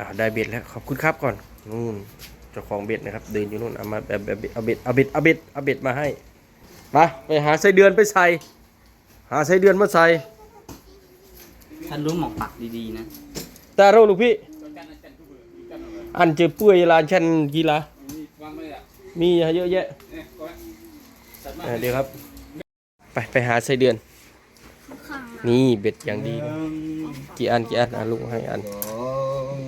อ่าได้เบ็ดแล้วขอบคุณครับก่อนนู่นเจ้าของเบ็ดนะครับ เดินอยู่นู่นเอามาแบบแบบเอาเบ็ดเอาเบ็ดเอาเบ็ดเอาเบ็ดมาให้ไปไปหาไส้เดือนไปใส่ หาไส้เดือนมาใส่ท่านรู้หมอกปักดีๆนะ ตาเราลูกพี่ อันเจอเปื่อยลานชันกีฬามีเยอะแยะเออเดี๋ยวครับ ไปไปหาไส้เดือนข้างนี่เบ็ดอย่างดีเลยกี่อันกี่อันอะลุงให้อัน สอง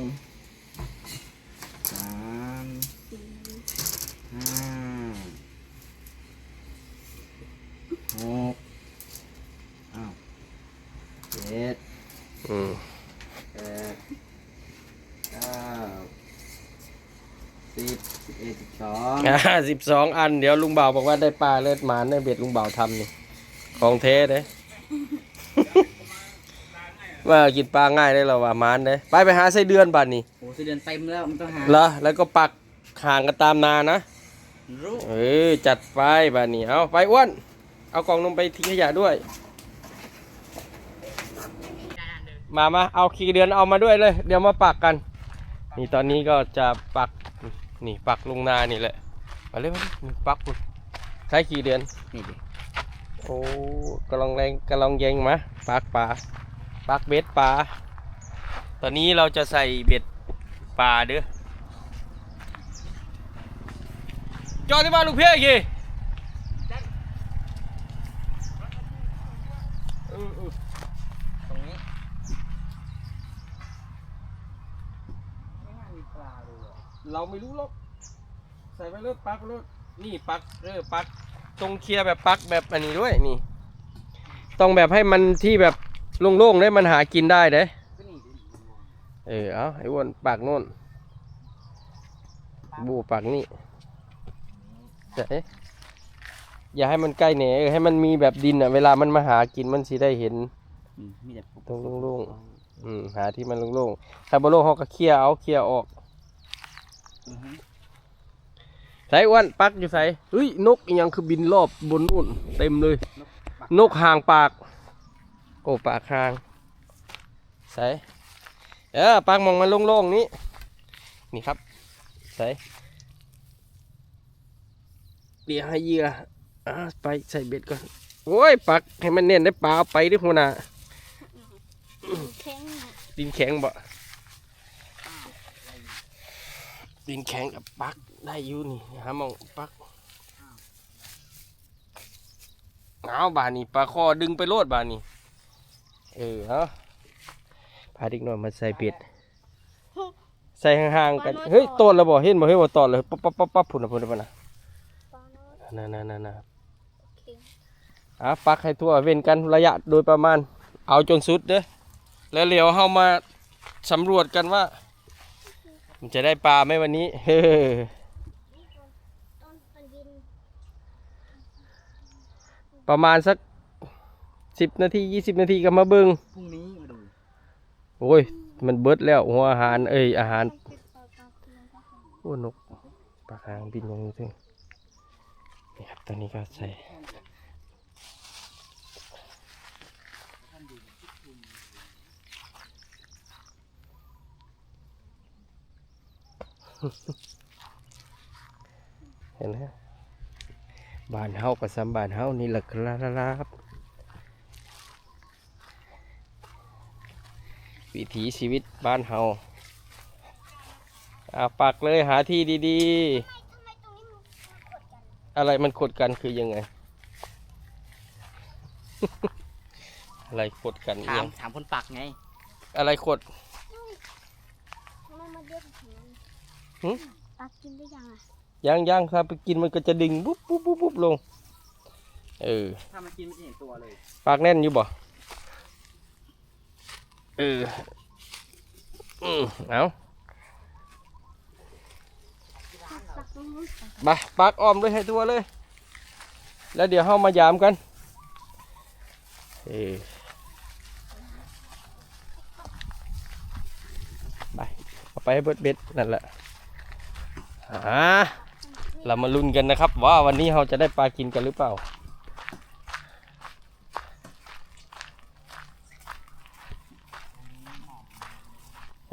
สามห้า หกอ้าวเจ็ดอืมแปดเก้าสิบสิบเอ็ดสิบสองอ่าสิบสองอัน เดี๋ยวลุงบ่าวบอกว่าได้ปลาเลือดหมานได้เบ็ดลุงบ่าวทำนี่ ของเทเด้ว่ากินปลาง่ายได้หรอว่าหมานเด้ไปไปหาไส้เดือนบ้านนี่โอ้สิเดือนเต็มแล้วมันต้องหาเหรอแล้วก็ปักห่างกันตามนานะ รู้ เออจัดไปบ้านนี้เอาไปอ้วน เอากล่องนมไปทิ้งขยะด้วย มามาเอาขี้เดือนเอามาด้วยเลย เดี๋ยวมาปักกัน นี่ตอนนี้ก็จะปักนี่ปักลงนานี่แหละ มาเลยมาเลยนี่ปักคุณใช้ขี้เดือนนี่ดิโอ้กำลังแรงกำลังเยงมาปักปลาปักเบ็ดปลาตอนนี้เราจะใส่เบ็ดปลาเด้อจอดที่บ้านลูกเพี้ยกี่เออเออ ตรงนี้ไม่น่ามีปลา เลยเหรอเราไม่รู้หรอก ใส่ไปเลยปักไปเลยนี่ปักเออปักตรงเคลียร์แบบปักแบบอันนี้ด้วยนี่ ต้องแบบให้มันที่แบบโล่งๆได้มันหากินได้เด้ก็นี่ดิเออเอาไอ้อ้วนปากโน่น บูปากนี่เจ๊อย่าให้มันใกล้เนี่ยเออให้มันมีแบบดินอะ เวลามันมาหากินมันสิได้เห็นอืมมีแต่ปุ๊บตรงโล่งอืมหาที่มันโล่งๆถ้าบ่โล่งเขาก็เคลียร์เอาเคลียร์ออกอือฮึ ใส่อ้วนปักอยู่ใส่เฮ้ยนกอีหยังคือบินรอบบนนู่นเต็มเลยปักนกหางปาก โอ้ปากหางใส่เออปากมองมันโล่งๆนี้นี่ครับใส่เดี๋ยวให้เหยื่ออ่าไปใส่เบ็ดก่อนโอ้ยปักให้มันเน้นได้ปลาเอาไปดิหัวหน้าแข็งน่ะดินแข็งบ่ ดินแข็งกับปักได้อยู่นี่หามองปักเอาบานี่ปลาคอดึงไปโลดบานี่เออเอาพาเด็กน้อยมาใส่เบ็ดใส่ห่างๆกันเฮ้ยตอนแล้วบ่เห็นบ่เห็นบ่ตอนเลยปั๊บปั๊บปั๊บปั๊บพุ่นน่ะพุ่นน่ะพุ่นน่ะน้ตนั่นนั่นนั่นนั่นอะปักให้ทั่วเว้นกันระยะโดยประมาณ เอาจนสุดเด้อแล้วเดี๋ยวเฮามาสำรวจกันว่า มันจะได้ปลาไหมวันนี้เฮ้อต้นตะยินประมาณสักสิบนาทียี่สิบนาทีก็มาเบิงพรุ่งนี้มาดูโอ้ย มันเบิดแล้วหัวอาหาร เอ้ยอาหารไปเก็บปลาปลาเกลือครับโอ้นกปลาคางบินลงนี่ซึ่งนี่ครับตอนนี้ก็ใส่ เห็นไหมบ้านเฮากับซ้ำบ้านเฮานี่แหละครับวิถีชีวิตบ้านเฮาอาปักเลยหาที่ดีทำไมตรงนี้มันกดกันๆอะไรมันกดกันคือยังไง อะไรกดกันเอีถายมงถามคนปักไง อะไรกด ทำไมมันเยอะถึงนั้น หึปลากินได้ยังอะย่างย่างครับไปกินมันก็จะดิ่งปุ๊บปุ๊บปุ๊บปุ๊บลง เออ ถ้ามันกินไม่เห็นตัวเลย ปากแน่นอยู่บ่ เอออืมเอาปลาตรงนู้นไปปักอ้อมด้วยให้ตัวเลย แล้วเดี๋ยวเฮามายามกัน เออไปเอาไปให้เบิดเบ็ดนั่นแหละ อ่าเรามาลุ้นกันนะครับ ว่าวันนี้เราจะได้ปลากินกันหรือเปล่า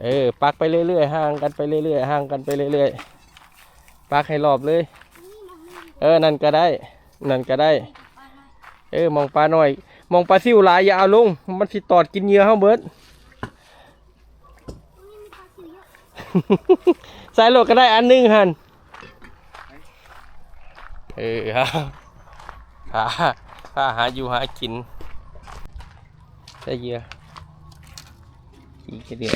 เออปักไปเรื่อยๆห่างกันไปเรื่อยๆห่างกันไปเรื่อยๆปักให้รอบเลย เออนั่นก็ได้ นั่นก็ได้ เออมองปลาหน่อย มองปลาซิวหลายอย่าเอาลง มันสิตอดกินเหยื่อเฮาเบิด ตรงนี้มีปลายโหลดก็ได้อันหนึงหันเออฮะหาหาหาอยู่หากินใส่เหยื่ออีกเดียว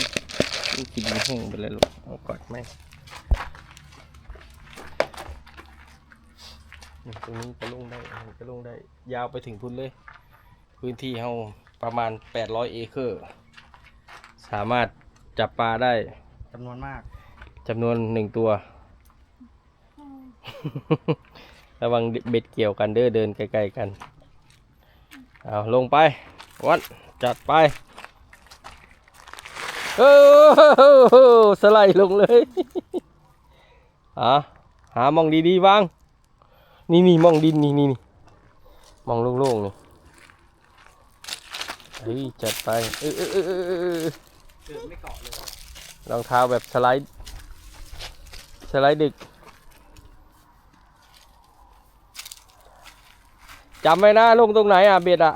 อีกกินห้องไปเลยลูกเอากอดไหมตรงนี้ก็ลงได้ก็ลงได้ ยาวไปถึงพุ่นเลย พื้นที่เฮาประมาณ 800 เอเคอร์ สามารถจับปลาได้จำนวนมาก จำนวนหนึ่งตัวอืมระวังเบ็ดเกี่ยวกันเด้อเดินใกล้ๆกัน เอาลงไป วัด จัดไปโอ้โหสไลด์ลงเลยอะหามองดีๆวาง นี่นี่มองดินนี่นี่นี่มองโล่งๆนี่เฮ้ยจัดไปเออเออเออเออเออเกิดไม่เกาะเลยรองเท้าแบบสไลด์ สไลด์ดึกจำไว้นะลงตรงไหนอะเบ็ดอะ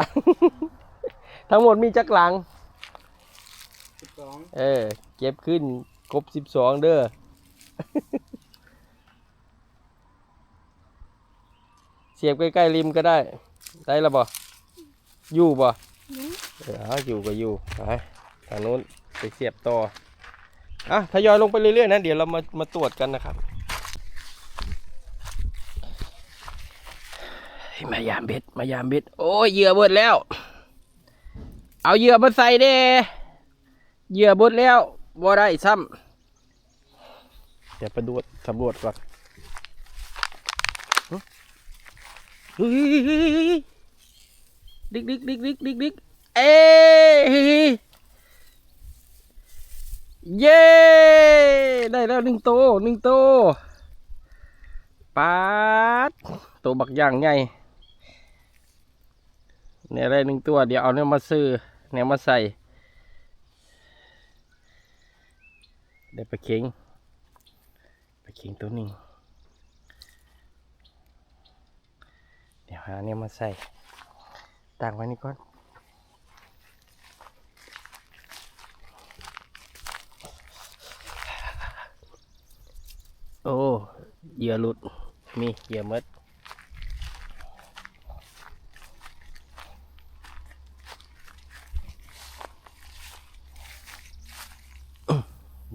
ทั้งหมดมีจักรหลังสิบสองเออ เก็บขึ้นครบสิบสองเด้อเสียบใกล้ๆริมก็ได้ ได้แล้วบ่อยู่บ่นี่เออเอาอยู่ก็อยู่ไปทางนู้นไปเสียบต่อ อะทยอยลงไปเรื่อยๆนะ เดี๋ยวเรามามาตรวจกันนะครับเฮ้ยมายามเบ็ดมายามเบ็ดโอ้ยเหยื่อเบิดแล้ว เอาเหยื่อมาใส่เด้เหยื่อเบิดแล้วบ่ได้ซ้ำเดี๋ยวไปดูสำรวจก่อนหึเฮ้ยดิกดิกดิกดิกดิกดิกเอ้ย เย้ ได้แล้วหนึ่งโตหนึ่งโตปาดโตบักอย่างใหญ่เนี่ยได้หนึ่งตัว เดี๋ยวเอาเนี่ยมาซื้อเนี่ยมาใส่ ได้ปลาเค็งปลาเค็งตัวหนึ่งเดี๋ยวหาเนี่ยมาใส่ตั้งไว้นี่ก่อน โอ้เหยื่อหลุด มีเหยื่อหมด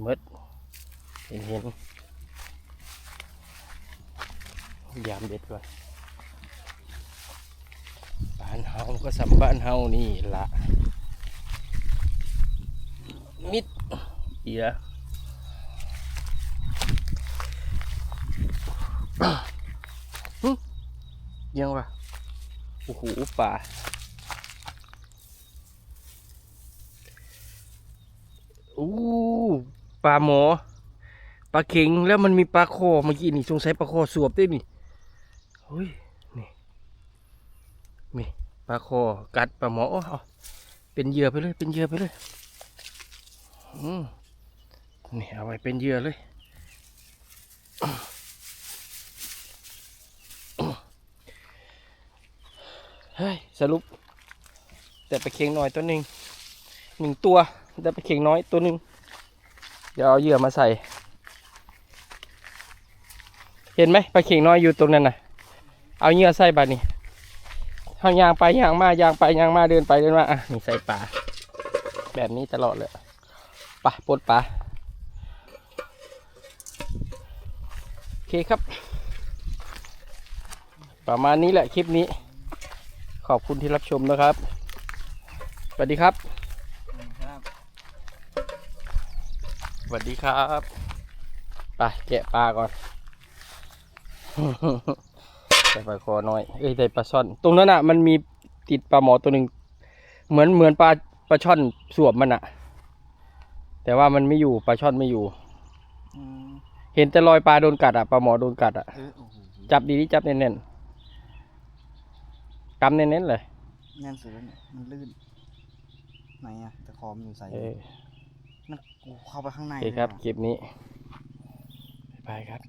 หมดเห็นเห็นยามเด็ดก่อนบ้านเฮาก็สำบ้านเฮานี่ละมิดเอียหึ ยังวะโอ้โหป่าอู้ปลาหมอปลาเข็งแล้วมันมีปลาคอเมื่อกี้นี่สงสัยปลาคอสวบด้วยนี่เฮ้ยนี่ปลาคอกัดปลาหมอเอาเป็นเหยื่อไปเลยเป็นเหยื่อไปเลยอืมนี่เอาไว้เป็นเหยื่อเลย ฮ้ยสรุปแต่ไปเค็งน้อยตัวหนึ่งหนึ่งตัวแต่ปเค็งน้อยตัวหนึ่งเดี๋ยวเอาเหยื่อมาใส่ เห็นไหมปลาเค็งน้อยอยู่ตรงนั้นน่ะ เอาเหยื่อใส่บาดนี้ทางยางไปยางมายางไปยางมาเดินไปเดินมาอะนี่ใส่ปลาแบบนี้ตลอดเลยปลาปดปลาโอเคครับ ประมาณนี้แหละคลิปนี้ ขอบคุณที่รับชมนะครับ สวัสดีครับครับสวัสดีครับไปแกะปลาก่อนใส่ปลาคอน้อย เอ้ยใส่ปลาช่อน ตรงนั้นอะ มันมีติดปลาหมอตัวหนึ่ง เหมือนเหมือนปลาปลาช่อนสวบมันอะ แต่ว่ามันไม่อยู่ปลาช่อนไม่อยู่อืมเห็นแต่รอยปลาโดนกัดอะปลาหมอโดนกัดอะเออโอ้โหจับดีที่จับแน่นๆ กำแน่นๆเลยแน่นสุดแล้วเนี่ยมันลื่นไหนอะตะขอมนอยู่ใส่เออนั่นกูเข้าไปข้างในโอเคครับลยคลิปนี้ บ๊ายบายครับ